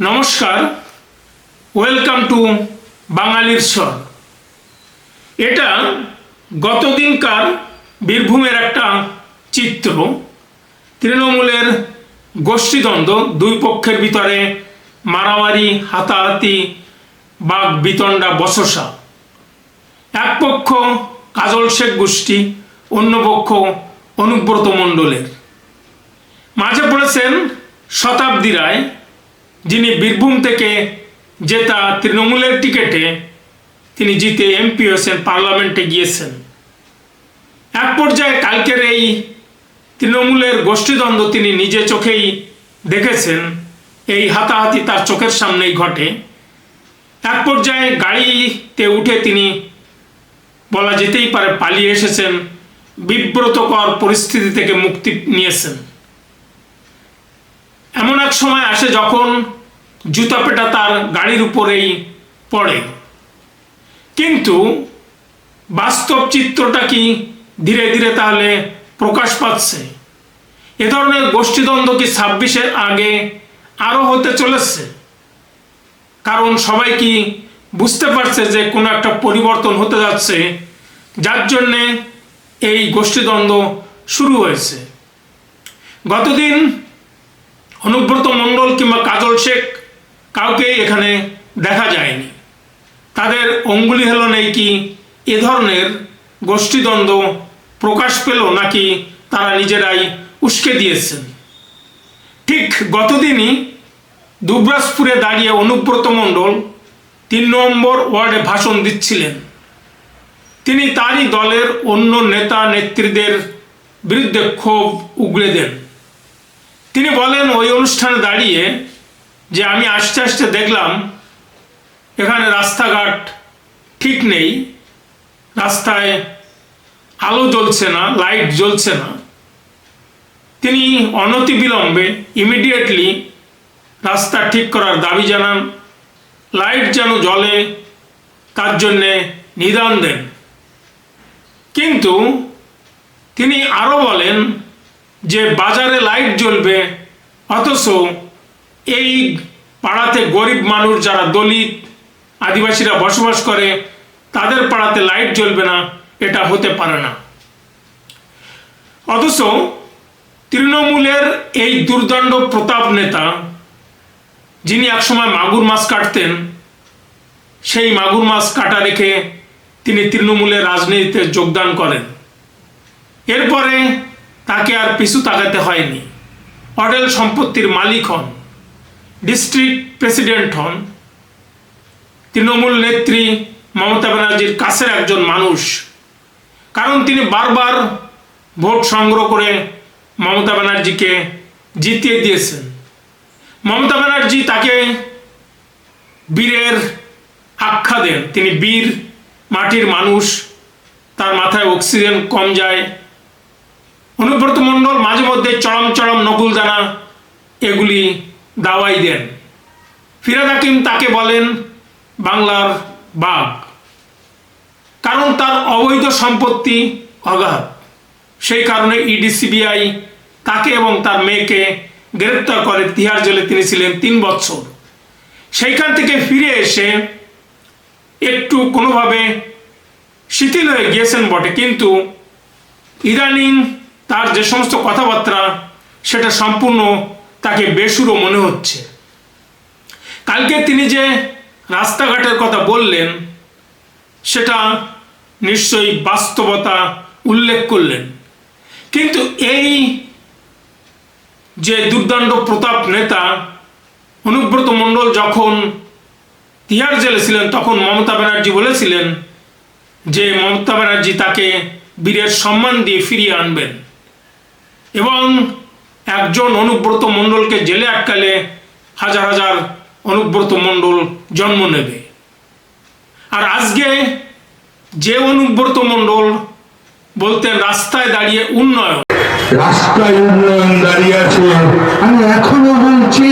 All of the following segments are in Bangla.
নমস্কার ওয়েলকাম টু বাঙালির স্বর। এটা গতদিনকার বীরভূমের একটা চিত্র। তৃণমূলের গোষ্ঠীদ্বন্দ্ব, দুই পক্ষের ভিতরে মারামারি, হাতাহাতি, বাঘ, বিতণ্ডা, বসসা। এক পক্ষ কাজল শেখ গোষ্ঠী, অন্য পক্ষ অনুব্রত মণ্ডলের। মাঝে পড়েছেন শতাব্দী রায় যিনি বীরভূম থেকে জেতা তৃণমূলের টিকেটে তিনি জিতে এমপি হয়েছেন পার্লামেন্টে গিয়েছেন। এক পর্যায়ে কালকের এই তৃণমূলের গোষ্ঠীদ্বন্দ্ব তিনি নিজে চোখেই দেখেছেন। এই হাতাহাতি তার চোখের সামনেই ঘটে। এক পর্যায়ে গাড়িতে উঠে তিনি বলা যেতেই পারে পালিয়ে এসেছেন। বিব্রতকর পরিস্থিতি থেকে মুক্তি নিয়েছেন। এমন এক সময় আসে যখন জুতা পেটা তার গাড়ির উপরেই পড়ে। কিন্তু বাস্তব চিত্রটা কি ধীরে ধীরে তাহলে প্রকাশ পাচ্ছে? এ ধরনের গোষ্ঠীদ্বন্দ্ব কি ছাব্বিশের আগে আরও হতে চলেছে? কারণ সবাই কি বুঝতে পারছে যে কোনো একটা পরিবর্তন হতে যাচ্ছে, যার জন্যে এই গোষ্ঠীদ্বন্দ্ব শুরু হয়েছে। গতদিন অনুব্রত মণ্ডল কিংবা কাজল শেখ কাউকেই এখানে দেখা যায়নি। তাদের অঙ্গুলি হলো নেই কি এ ধরনের গোষ্ঠীদ্বন্দ্ব প্রকাশ পেল নাকি তারা নিজেরাই উস্কে দিয়েছেন। ঠিক গতদিনই দুবরাজপুরে দাঁড়িয়ে অনুব্রত মণ্ডল তিন নম্বর ওয়ার্ডে ভাষণ দিচ্ছিলেন। তিনি তারই দলের অন্য নেতা নেত্রীদের বিরুদ্ধে ক্ষোভ উগড়ে দেন। তিনি বলেন ওই অনুষ্ঠানে দাঁড়িয়ে যে আমি আস্তে আস্তে দেখলাম, এখানে রাস্তাঘাট ঠিক নেই, রাস্তায় আলো জ্বলছে না, লাইট জ্বলছে না। তিনি অনতি অনতিবিলম্বে ইমিডিয়েটলি রাস্তা ঠিক করার দাবি জানান, লাইট যেন জলে তার জন্যে নিদান দেন। কিন্তু তিনি আরও বলেন যে বাজারে লাইট জ্বলবে, অথচ এই পাড়াতে গরিব মানুষ যারা দলিত, আদিবাসীরা বসবাস করে, তাদের পাড়াতে লাইট জ্বলবে না, এটা হতে পারে না। অথচ তৃণমূলের এই দুর্দণ্ড প্রতাপ নেতা, যিনি একসময় মাগুর মাছ কাটতেন, সেই মাগুর মাছ কাটা রেখে তিনি তৃণমূলের রাজনীতিতে যোগদান করেন। এরপরে তাকে আর পিছু তাকাতে হয়নি। অডেল সম্পত্তির মালিক হন, ডিস্ট্রিক্ট প্রেসিডেন্ট হন, তৃণমূল নেত্রী মমতা ব্যানার্জির কাছের একজন মানুষ। কারণ তিনি বারবার ভোট সংগ্রহ করে মমতা ব্যানার্জিকে জিতিয়ে দিয়েছেন। মমতা ব্যানার্জি তাকে বীরের আখ্যা দেন। তিনি বীর মাটির মানুষ, তার মাথায় অক্সিজেন কম যায় অনুব্রত মণ্ডল মাঝে মধ্যে চরম চরম নকুলদানা এগুলি দাওয়াই দেন। ফিরাদ হাকিম তাকে বলেন, বাংলার বাঘ। কারণ তার অবৈধ সম্পত্তি অগাধ। সেই কারণে ইডি, সিবিআই তাকে এবং তার মেয়েকে গ্রেপ্তার করে তিহার জেলে তিনি ছিলেন তিন বছর। সেইখান থেকে ফিরে এসে একটু কোনোভাবে শিথিল হয়ে গিয়েছেন বটে, কিন্তু ইদানিং তার যে সমস্ত কথাবার্তা, সেটা সম্পূর্ণ তাকে বেসুরো মনে হচ্ছে। কালকে তিনি যে রাস্তাঘাটের কথা বললেন, সেটা নিশ্চয়ই বাস্তবতা উল্লেখ করলেন। কিন্তু এই যে দুর্দণ্ড প্রতাপ নেতা, অনুব্রত মণ্ডল যখন তিহার জেলে ছিলেন, তখন মমতা ব্যানার্জি বলেছিলেন যে মমতা ব্যানার্জি তাকে বীরের সম্মান দিয়ে ফিরিয়ে আনবেন। এবং একজন অনুব্রত মণ্ডলকে জেলে আটকালে হাজার হাজার অনুব্রত মণ্ডল জন্ম নেবে। আর আজকে যে অনুব্রত মণ্ডল বলতেন রাস্তায় দাঁড়িয়ে উন্নয়ন। রাস্তায় উন্নয়ন দাঁড়িয়ে আছে। আমি এখনও বলছি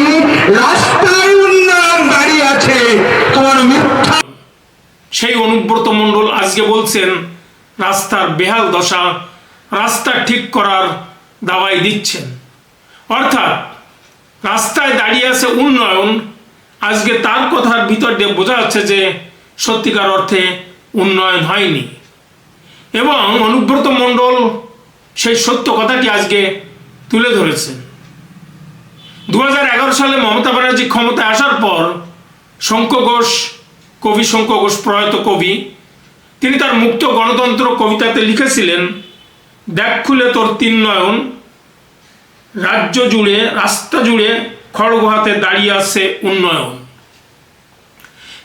রাস্তায় উন্নয়ন দাঁড়িয়ে আছে। তোমার মিথ্যা সেই অনুব্রত মণ্ডল আজকে বলছেন রাস্তার বেহাল দশা রাস্তা ঠিক করার দাওয়াই দিচ্ছেন। অর্থাৎ রাস্তায় দাঁড়িয়ে আছে উন্নয়ন। আজকে তার কথার ভিতর দিয়ে বোঝা যাচ্ছে যে সত্যিকার অর্থে উন্নয়ন হয়নি। এবং অনুব্রত মণ্ডল সেই সত্য কথাটি আজকে তুলে ধরেছেন। দু হাজার এগারো সালে মমতা ব্যানার্জি ক্ষমতায় আসার পর শঙ্খ ঘোষ, কবি শঙ্খ ঘোষ প্রয়াত কবি, তিনি তার মুক্ত গণতন্ত্র কবিতাতে লিখেছিলেন, দেখ খুলে তোর তিন নয়ন। রাজ্য জুড়ে, রাস্তা জুড়ে খড়গ হাতে দাঁড়িয়ে আছে উন্নয়ন।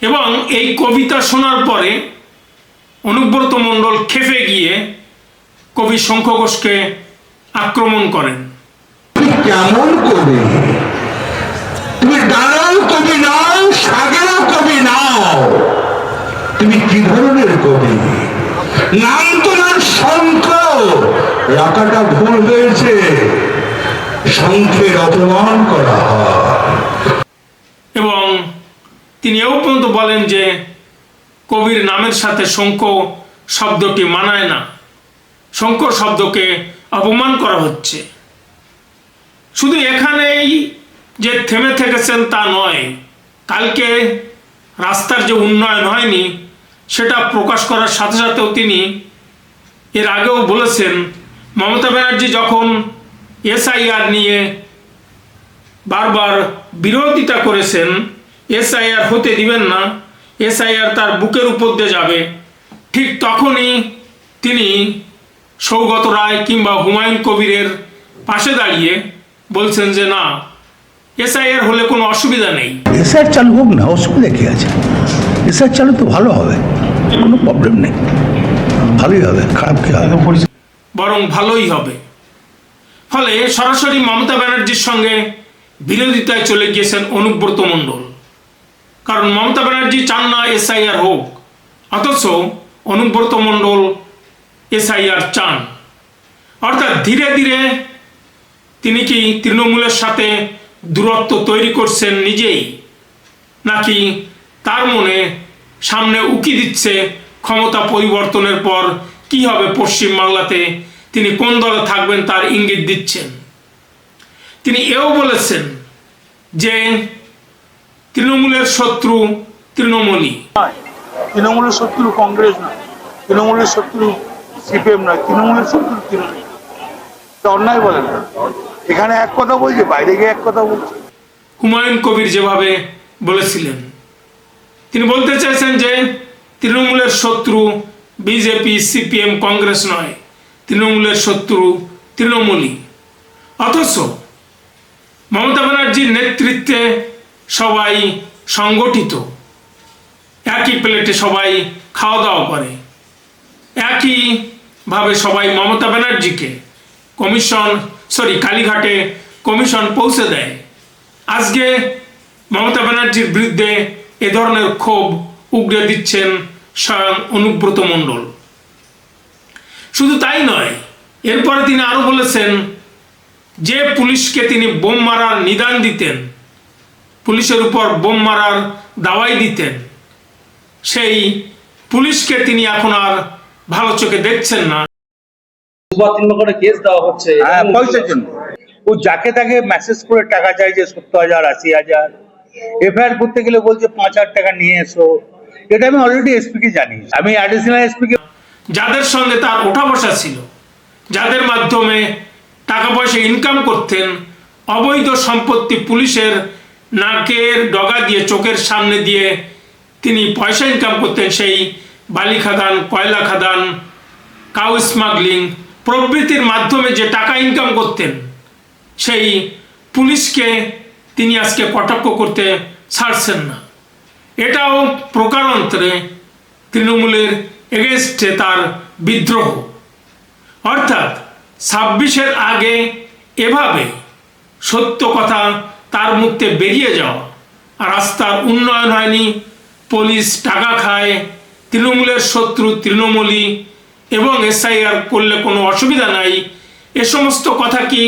এবং এই কবিতা শোনার পরে অনুব্রত মণ্ডল খেপে গিয়ে কবি শঙ্খ ঘোষকে আক্রমণ করেন। কেমন কবি? তুমি ডানাও কবি নাও সাগেরও কবি নাও। তুমি কি ধরনের কবি? নাম তোমার শঙ্খ। রাখাটা ভুল হয়েছে। শঙ্খের অপমান করা এবং তিনি এও পর্যন্ত বলেন যে কবির নামের সাথে শঙ্খ শব্দটি মানায় না। শঙ্খ শব্দকে অপমান করা হচ্ছে। শুধু এখানেই যে থেমে থেকেছেন তা নয়, কালকে রাস্তার যে উন্নয়ন হয়নি, সেটা প্রকাশ করার সাথে সাথেও তিনি এর আগেও বলেছেন, মমতা ব্যানার্জি যখন এসআইআর নিয়ে বারবার বিরোধিতা করেছেন এসআইআর হতে দিবেন না এসআইআর তার বুকের উপর দিয়ে যাবে। ঠিক তখনই তিনি সৌগত রায় কিংবা হুমায়ুন কবিরের পাশে দাঁড়িয়ে বলছেন যে না এসআইআর হলে কোনো অসুবিধা নেই। এসআর চালু হোক না অসুবিধা কী আছে? এসআর চালু তো ভালো হবে কোনো প্রবলেম নেই। ভালোই হবে খারাপ কী হবে? বরং ভালোই হবে। ফলে সরাসরি মমতা ব্যানার্জির সঙ্গে বিরোধিতায় চলে গিয়েছেন অনুব্রত মণ্ডল। কারণ মমতা ব্যানার্জি চান না এসআইআর হোক, অথচ অনুব্রত মণ্ডল এসআইআর চান। অর্থাৎ ধীরে ধীরে তিনি কি তৃণমূলের সাথে দূরত্ব তৈরি করছেন নিজেই, নাকি তার মনে সামনে উকি দিচ্ছে ক্ষমতা পরিবর্তনের পর কি হবে পশ্চিম বাংলাতে তিনি কোন দলে থাকবেন তার ইঙ্গিত দিচ্ছেন। তিনি এও বলেছেন যে তৃণমূলের শত্রু তৃণমূলই। তৃণমূলের শত্রু কংগ্রেস নয় তৃণমূলের শত্রু সিপিএম নয় তৃণমূলের শত্রু তৃণমূল। অন্যায় বলে না। এখানে এক কথা বলছে বাইরে গিয়ে এক কথা বলছে। হুমায়ুন কবির যেভাবে বলেছিলেন তিনি বলতে চাইছেন যে তৃণমূলের শত্রু বিজেপি সিপিএম কংগ্রেস নয়। তৃণমূলের শত্রু তৃণমূলই। অথচ মমতা ব্যানার্জির নেতৃত্বে সবাই সংগঠিত। একই প্লেটে সবাই খাওয়া দাওয়া করে। একইভাবে সবাই মমতা ব্যানার্জিকে কমিশন, সরি, কালীঘাটে কমিশন পৌঁছে দেয়। আজকে মমতা ব্যানার্জির বিরুদ্ধে এ ধরনের ক্ষোভ উগড়ে দিচ্ছেন স্বয়ং অনুব্রত মণ্ডল। শুধু তাই নয় এরপরে তিনি আরও বলেছেন যে পুলিশকে তিনি বোম মারার নিদান দিতেন পুলিশের উপর বোম মারার দাওয়াই দিতেন সেই পুলিশকে তিনি এখন আর ভালো চোখে দেখছেন না। দুবার তিনবার করে কেস দেওয়া হচ্ছে। হ্যাঁ পয়সার জন্য। ও যাকে তাকে মেসেজ করে টাকা চাই যে সত্তর হাজার আশি হাজার। এফআইআর করতে গেলে বলছে পাঁচ হাজার টাকা নিয়ে এসো। এটা আমি অলরেডি এসপি কে জানি আমি অ্যাডিশনাল এসপি কে যাদের সঙ্গে তার ওঠা বসা ছিল, যাদের মাধ্যমে টাকা পয়সা ইনকাম করতেন, অবৈধ সম্পত্তি পুলিশের নাকের ডগা দিয়ে চোখের সামনে দিয়ে তিনি পয়সা ইনকাম করতেন, সেই বালি খাদান, কয়লা খাদান কাউ স্মাগলিং প্রভৃতির মাধ্যমে যে টাকা ইনকাম করতেন, সেই পুলিশকে তিনি আজকে কটাক্ষ করতে ছাড়ছেন না। এটাও প্রকারান্তরে তৃণমূলের এগেনস্টে তার বিদ্রোহ। অর্থাৎ ছাব্বিশের আগে এভাবে সত্য কথা তার মুক্তে বেরিয়ে যাওয়া রাস্তার উন্নয়ন হয়নি। পুলিশ টাকা খায়, তৃণমূলের শত্রু তৃণমূলী এবং এসআইআর করলে কোনো অসুবিধা নাই। এ সমস্ত কথা কি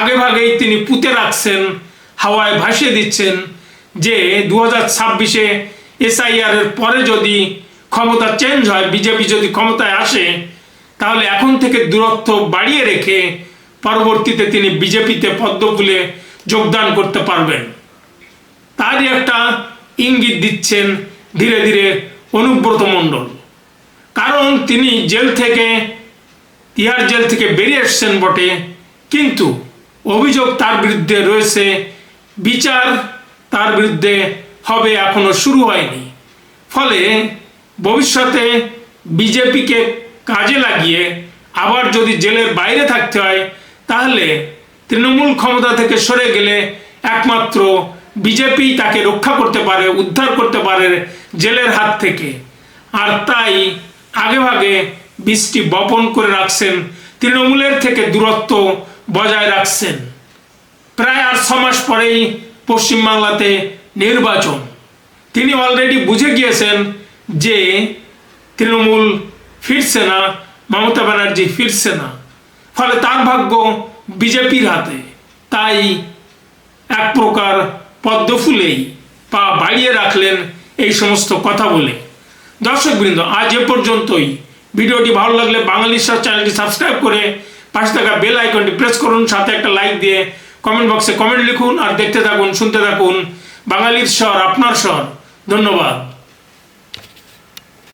আগেভাগেই তিনি পুঁতে রাখছেন, হাওয়ায় ভাসিয়ে দিচ্ছেন যে দু হাজার ছাব্বিশে এসআইআর এর পরে যদি ক্ষমতা চেঞ্জ হয়, বিজেপি যদি ক্ষমতায় আসে, তাহলে এখন থেকে দূরত্ব বাড়িয়ে রেখে পরবর্তীতে তিনি বিজেপিতে পদ্ম ফুলে যোগদান করতে পারবেন। তারই একটা ইঙ্গিত দিচ্ছেন ধীরে ধীরে অনুব্রত মণ্ডল। কারণ তিনি জেল থেকে, তিহার জেল থেকে বেরিয়ে এসছেন বটে, কিন্তু অভিযোগ তার বিরুদ্ধে রয়েছে, বিচার তার বিরুদ্ধে হবে এখনও শুরু হয়নি। ফলে ভবিষ্যতে বিজেপিকে কাজে লাগিয়ে আবার যদি জেলের বাইরে থাকতে হয়, তাহলে তৃণমূল ক্ষমতা থেকে সরে গেলে একমাত্র বিজেপি তাকে রক্ষা করতে পারে, উদ্ধার করতে পারে জেলের হাত থেকে। আর তাই আগেভাগে বৃষ্টি বপন করে রাখছেন, তৃণমূলের থেকে দূরত্ব বজায় রাখছেন। প্রায় আর ছ মাস পরেই পশ্চিমবাংলাতে নির্বাচন। তিনি অলরেডি বুঝে গিয়েছেন যে তৃণমূল ফিরছে না, মমতা ব্যানার্জি ফিরছে না। ফলে তার ভাগ্য বিজেপির হাতে। তাই এক প্রকার পদ্ম ফুলেই পা বাড়িয়ে রাখলেন এই সমস্ত কথা বলে। দর্শকবৃন্দ, আজ এ পর্যন্তই। ভিডিওটি ভালো লাগলে বাঙালি চ্যানেলটি সাবস্ক্রাইব করে পাশে থাকা বেল আইকনটি প্রেস করুন, সাথে একটা লাইক দিয়ে কমেন্ট বক্সে কমেন্ট লিখুন, আর দেখতে থাকুন, শুনতে থাকুন বাঙালির স্বর, আপনার স্বর। ধন্যবাদ।